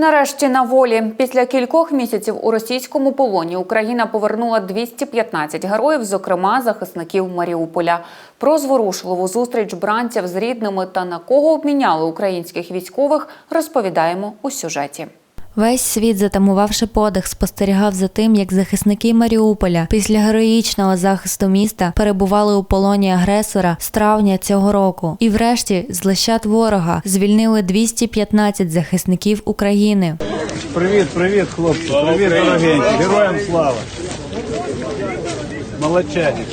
Нарешті на волі. Після кількох місяців у російському полоні Україна повернула 215 героїв, зокрема захисників Маріуполя. Про зворушливу зустріч бранців з рідними та на кого обміняли українських військових, розповідаємо у сюжеті. Весь світ, затамувавши подих, спостерігав за тим, як захисники Маріуполя після героїчного захисту міста перебували у полоні агресора з травня цього року. І врешті з лищат ворога звільнили 215 захисників України. Привіт, привіт, хлопці. Привіт, дорогенькі. Героям слава. Молодчані.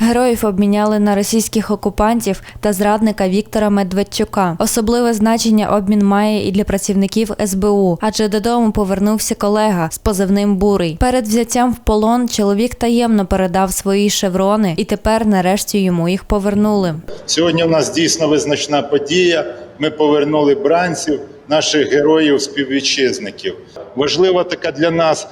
Героїв обміняли на російських окупантів та зрадника Віктора Медведчука. Особливе значення обмін має і для працівників СБУ, адже додому повернувся колега з позивним Бурий. Перед взяттям в полон чоловік таємно передав свої шеврони, і тепер, нарешті, йому їх повернули. Сьогодні у нас дійсно визначна подія. Ми повернули бранців, наших героїв, співвітчизників. Важлива така для нас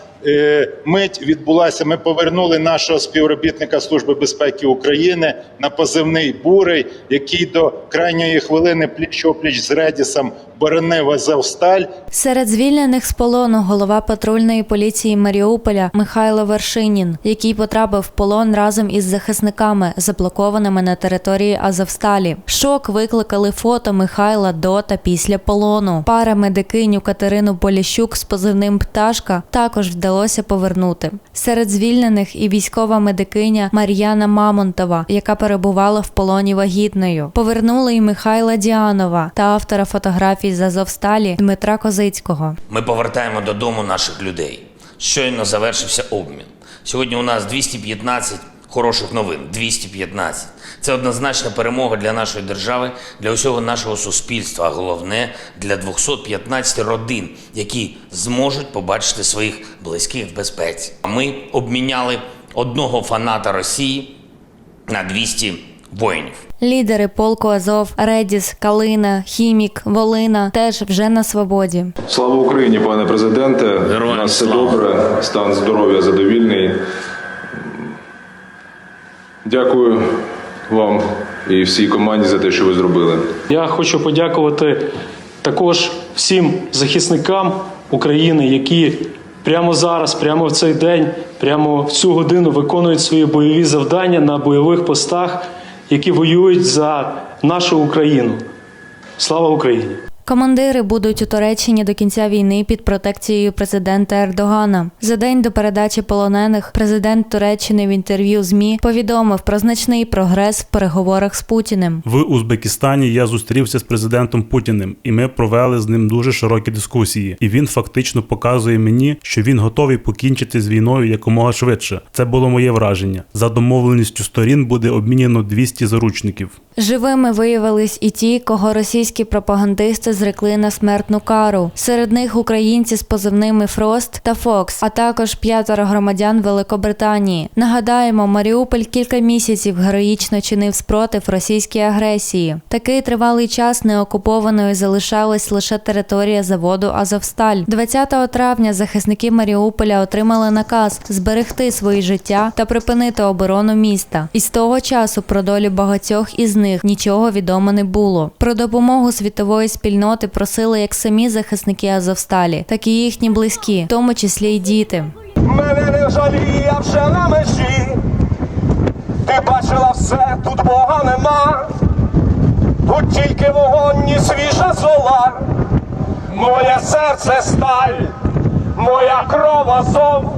мить відбулася. Ми повернули нашого співробітника Служби безпеки України на позивний бурий, який до крайньої хвилини пліч опліч з Редісом боронив Азовсталь. Серед звільнених з полону голова патрульної поліції Маріуполя Михайло Вершинін, який потрапив в полон разом із захисниками, заблокованими на території Азовсталі. Шок викликали фото Михайла до та після полону. Пара медикиню Катерину Поліщук з позивним Пташка також вдалося повернути. Серед звільнених і військова медикиня Мар'яна Мамонтова, яка перебувала в полоні вагітною. Повернули й Михайла Діанова та автора фотографій з Азовсталі Дмитра Козицького. Ми повертаємо додому наших людей. Щойно завершився обмін. Сьогодні у нас 215 хороших новин. 215. Це однозначна перемога для нашої держави, для усього нашого суспільства, а головне для 215 родин, які зможуть побачити своїх близьких в безпеці. Ми обміняли одного фаната Росії на 200 воїнів. Лідери полку Азов, Редіс, Калина, Хімік, Волина теж вже на свободі. Слава Україні, пане президенте. Героям У нас все слава. добре, стан здоров'я задовільний. Дякую вам і всій команді за те, що ви зробили. Я хочу подякувати також всім захисникам України, які прямо зараз, прямо в цей день, прямо в цю годину виконують свої бойові завдання на бойових постах, які воюють за нашу Україну. Слава Україні! Командири будуть у Туреччині до кінця війни під протекцією президента Ердогана. За день до передачі полонених президент Туреччини в інтерв'ю ЗМІ повідомив про значний прогрес в переговорах з Путіним. В Узбекистані я зустрівся з президентом Путіним, і ми провели з ним дуже широкі дискусії. І він фактично показує мені, що він готовий покінчити з війною якомога швидше. Це було моє враження. За домовленістю сторін буде обміняно 200 заручників. Живими виявились і ті, кого російські пропагандисти зрекли на смертну кару. Серед них українці з позивними Фрост та Фокс, а також п'ятеро громадян Великобританії. Нагадаємо, Маріуполь кілька місяців героїчно чинив спротив російській агресії. Такий тривалий час неокупованою залишалась лише територія заводу Азовсталь. 20 травня захисники Маріуполя отримали наказ зберегти свої життя та припинити оборону міста. І з того часу про долю багатьох із них нічого відомо не було. Про допомогу світової спільноти просили як самі захисники Азовсталі, так і їхні близькі, в тому числі й діти. Мене не жаліє вже на межі. Ти бачила все, тут Бога нема. Тут тільки вогонь і свіжа зола. Моє серце сталь, моя кров азов.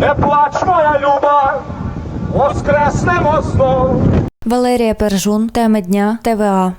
Не плач, моя люба, воскреснемо знов. Валерія Пержун, теми дня, ТВА.